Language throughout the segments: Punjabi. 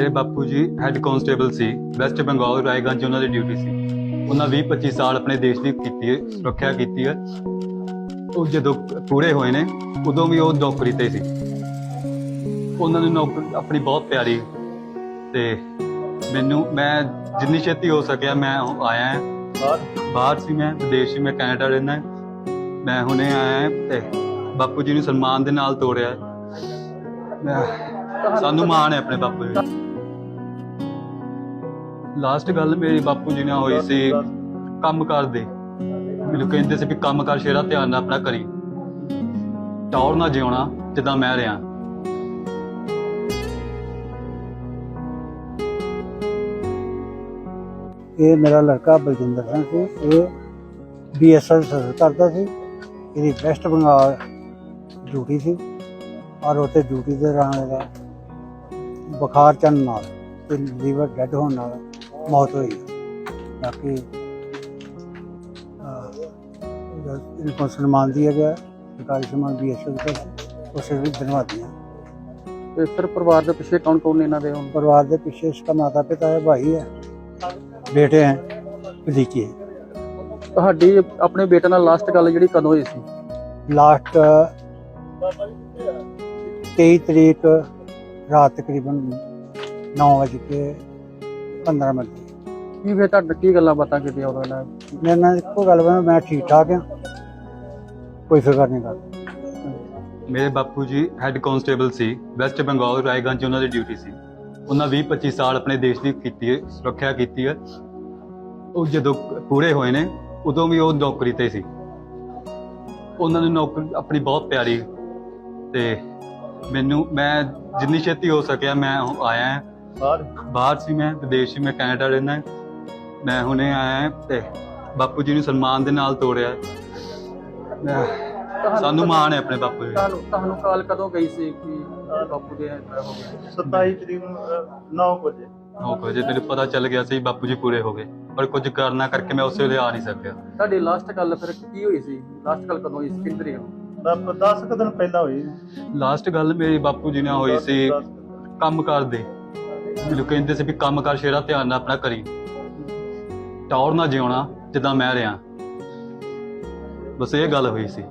ਮੇਰੇ ਬਾਪੂ ਜੀ ਹੈੱਡ ਕਾਂਸਟੇਬਲ ਸੀ ਵੈਸਟ ਬੰਗਾਲ ਰਾਏਗੰਜ ਉਹਨਾਂ ਦੀ ਡਿਊਟੀ ਸੀ। ਉਹਨਾਂ 20 25 ਸਾਲ ਆਪਣੇ ਦੇਸ਼ ਦੀ ਕੀਤੀ ਹੈ ਸੁਰੱਖਿਆ ਕੀਤੀ ਹੈ। ਉਹ ਜਦੋਂ ਪੂਰੇ ਹੋਏ ਨੇ ਉਦੋਂ ਵੀ ਉਹ ਨੌਕਰੀ ਤੇ ਸੀ। ਉਹਨਾਂ ਨੂੰ ਨੌਕਰੀ ਆਪਣੀ ਬਹੁਤ ਪਿਆਰੀ ਤੇ ਮੈਨੂੰ ਮੈਂ ਜਿੰਨੀ ਛੇਤੀ ਹੋ ਸਕਿਆ ਮੈਂ ਆਇਆ ਹਾਂ। ਬਾਹਰ ਬਾਹਰ ਸੀ ਮੈਂ ਵਿਦੇਸ਼ ਸੀ ਮੈਂ ਕੈਨੇਡਾ ਰਹਿੰਦਾ ਮੈਂ ਹੁਣੇ ਆਇਆ ਤੇ ਬਾਪੂ ਜੀ ਨੂੰ ਸਨਮਾਨ ਦੇ ਨਾਲ ਤੋੜਿਆ। ਮੈਂ- ਸਾਨੂੰ ਮਾਣ ਹੈ ਆਪਣੇ ਬਾਪੂ ਜੀ ਲਾਸਟ ਗੱਲ ਮੇਰੇ ਬਾਪੂ ਜੀ ਨਾਲ ਹੋਈ ਸੀ ਕੰਮ ਕਰਦੇ ਮੈਨੂੰ ਕਹਿੰਦੇ ਸੀ ਵੀ ਕੰਮ ਕਰ ਸ਼ੇਰਾ ਧਿਆਨ ਨਾਲ ਆਪਣਾ ਕਰੀ। ਟੌਰ ਨਾ ਜਿਉਣਾ, ਜਿੱਦਾਂ ਮੈਂ ਰਿਆਂ ਇਹ ਮੇਰਾ ਲੜਕਾ ਬਲਜਿੰਦਰ ਸਿੰਘ ਸੀ। ਇਹ ਬੀਐਸਐਲ ਸਰਵਿਸ ਕਰਦਾ ਸੀ। ਇਹਦੀ ਵੈਸਟ ਬੰਗਾਲ ਡਿਊਟੀ ਸੀ। ਔਰ ਉੱਥੇ ਡਿਊਟੀ ਦੇ ਦੌਰਾਨ ਇਹਦਾ ਬੁਖਾਰ ਚੜ੍ਹਨ ਨਾਲ ਤੇ ਲੀਵਰ ਡੈਡ ਹੋਣ ਨਾਲ ਮੌਤ ਹੋਈ ਬਾਕੀ ਇਹਨਾਂ ਨੂੰ ਸਨਮਾਨ ਦਿੱਤਾ ਗਿਆ ਸਰਕਾਰੀ ਸਨਮਾਨ ਵੀ ਅਸ਼ੋਕ ਤੋਂ ਉਸੇ ਵੀ ਧੰਨਵਾਦੀ ਤੇ ਸਰ ਪਰਿਵਾਰ ਦੇ ਪਿੱਛੇ ਕੌਣ ਕੌਣ ਇਹਨਾਂ ਦੇ ਹੁਣ? ਪਰਿਵਾਰ ਦੇ ਪਿੱਛੇ ਇਸਕਾ ਮਾਤਾ ਪਿਤਾ ਹੈ ਭਾਈ ਹੈ ਬੇਟੇ ਹੈ ਭਤੀਜੇ ਤੁਹਾਡੀ ਆਪਣੇ ਬੇਟੇ ਨਾਲ ਲਾਸਟ ਗੱਲ ਜਿਹੜੀ ਕਦੋਂ ਹੋਈ ਸੀ? ਲਾਸਟ 23 ਤਰੀਕ ਰਾਤ ਤਕਰੀਬਨ 9 ਵਜੇ 15 ਮਿੰਟ। ਕੀ ਫੇ ਤੁਹਾਡੇ ਕੀ ਗੱਲਾਂ ਬਾਤਾਂ ਕੀਤੀਆਂ ਉਹਨਾਂ ਨਾਲ? ਮੇਰੇ ਨਾਲ ਇੱਕੋ ਗੱਲ ਵਾ ਮੈਂ ਠੀਕ ਠਾਕ ਆ। ਕੋਈ ਫਿਕਰ ਨਹੀਂ ਕਰ। ਮੇਰੇ ਬਾਪੂ ਜੀ ਹੈੱਡ ਕਨਸਟੇਬਲ ਸੀ ਵੈਸਟ ਬੰਗਾਲ ਰਾਏਗੰਜ ਉਹਨਾਂ ਦੀ ਡਿਊਟੀ ਸੀ। ਉਹਨਾਂ 20 25 ਸਾਲ ਆਪਣੇ ਦੇਸ਼ ਦੀ ਕੀਤੀ ਸੁਰੱਖਿਆ ਕੀਤੀ ਹੈ ਉਹ ਜਦੋਂ ਪੂਰੇ ਹੋਏ ਨੇ ਉਦੋਂ ਵੀ ਉਹ ਨੌਕਰੀ ਤੇ ਸੀ। ਉਹਨਾਂ ਨੂੰ ਨੌਕਰੀ ਆਪਣੀ ਬਹੁਤ ਪਿਆਰੀ। ਤੇ ਮੈਨੂੰ ਮੈਂ ਜਿੰਨੀ ਛੇਤੀ ਹੋ ਸਕਿਆ ਮੈਂ ਆਇਆ ਬਾਹਰ? ਬਾਹਰ ਸੀ ਮੈਂ ਵਿਦੇਸ਼ ਸੀ ਮੈਂ ਕੈਨੇਡਾ ਰਹਿੰਦਾ। ਮੈਂ ਹੁਣੇ ਆਇਆ ਤੇ ਬਾਪੂ ਜੀ ਨੂੰ ਸਨਮਾਨ ਦੇ ਨਾਲ ਤੋੜਿਆ। ਮੈਂ- ਸਾਨੂੰ ਮਾਣ ਹੈ ਆਪਣੇ ਬਾਪੂ ਜੀ ਤੁਹਾਨੂੰ ਤੁਹਾਨੂੰ ਕਾਲ ਕਦੋਂ ਗਈ ਸੀ ਕਿ ਬਾਪੂ ਦੇ ਇੰਤਕਾਲ ਹੋ ਗਿਆ 27 ਤਰੀਕ ਨੂੰ 9 ਵਜੇ। ਹੋ ਗਏ ਜੇ ਮੈਨੂੰ ਪਤਾ ਚੱਲ ਗਿਆ ਸੀ ਬਾਪੂ ਜੀ ਪੂਰੇ ਹੋ ਗਏ। ਪਰ ਕੁਝ ਕਰਨਾ ਕਰਕੇ ਮੈਂ ਉਸੇ ਵੇਲੇ ਆ ਨਹੀਂ ਸਕਿਆ। ਤੁਹਾਡੀ ਲਾਸਟ ਗੱਲ ਫਿਰ ਕੀ ਹੋਈ ਸੀ? ਲਾਸਟ ਗੱਲ ਕਦੋਂ ਹੋਈ ਸੀ? ਕਿੰਨੀ ਤਰੀਕ ਨੂੰ? 10 ਕੁ ਦਿਨ ਪਹਿਲਾਂ ਹੋਈ। ਲਾਸਟ ਗੱਲ ਮੇਰੀ ਬਾਪੂ ਜੀ ਨਾਲ ਹੋਈ ਸੀ ਕੰਮ ਕਰਦੇ ਮੈਨੂੰ ਕਹਿੰਦੇ ਸੀ ਵੀ ਕੰਮ ਕਰ ਸ਼ੇਰਾ, ਧਿਆਨ ਨਾਲ ਆਪਣਾ ਕਰੀ। ਟੌਰ ਨਾ ਜਿਉਣਾ, ਜਿੱਦਾਂ ਮੈਂ ਰਿਆਂ ਬਸ ਇਹ ਗੱਲ ਹੋਈ ਸੀ।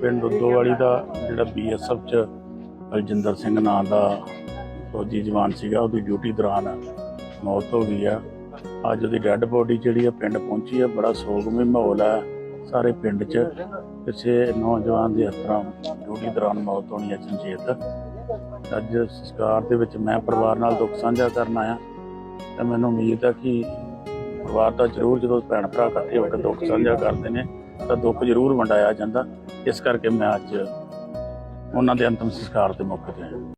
ਪਿੰਡ ਉਦੋਵਾਲੀ ਦਾ ਜਿਹੜਾ ਬੀਐਸਐਫ ਚ ਬਲਜਿੰਦਰ ਸਿੰਘ ਨਾਂ ਦਾ ਫੌਜੀ ਜਵਾਨ ਸੀਗਾ, ਉਹਦੀ ਡਿਊਟੀ ਦੌਰਾਨ ਮੌਤ ਹੋ ਗਈ ਆ। ਅੱਜ ਉਹਦੀ ਡੈੱਡ ਬੋਡੀ ਜਿਹੜੀ ਆ, ਪਿੰਡ ਪਹੁੰਚੀ ਆ। ਬੜਾ ਸੋਗਮਈ ਮਾਹੌਲ ਆ ਸਾਰੇ ਪਿੰਡ 'ਚ। ਕਿਸੇ ਨੌਜਵਾਨ ਦੇ ਹੱਥਾਂ ਡਿਊਟੀ ਦੌਰਾਨ ਮੌਤ ਹੋਣੀ ਹੈ ਚੰਚੇਤ ਅੱਜ ਸੰਸਕਾਰ ਦੇ ਵਿੱਚ ਮੈਂ ਪਰਿਵਾਰ ਨਾਲ ਦੁੱਖ ਸਾਂਝਾ ਕਰਨ ਆਇਆ ਤੇ ਮੈਨੂੰ ਉਮੀਦ ਹੈ ਕਿ ਪਰਿਵਾਰ ਦਾ ਜ਼ਰੂਰ ਜਦੋਂ ਭੈਣ ਭਰਾ ਇਕੱਠੇ ਹੋ ਕੇ ਦੁੱਖ ਸਾਂਝਾ ਕਰਦੇ ਨੇ ਤਾਂ ਦੁੱਖ ਜ਼ਰੂਰ ਵੰਡਾਇਆ ਜਾਂਦਾ। ਇਸ ਕਰਕੇ ਮੈਂ ਅੱਜ ਉਹਨਾਂ ਦੇ ਅੰਤਮ ਸੰਸਕਾਰ ਦੇ ਮੌਕੇ ਤੇ ਆਇਆ।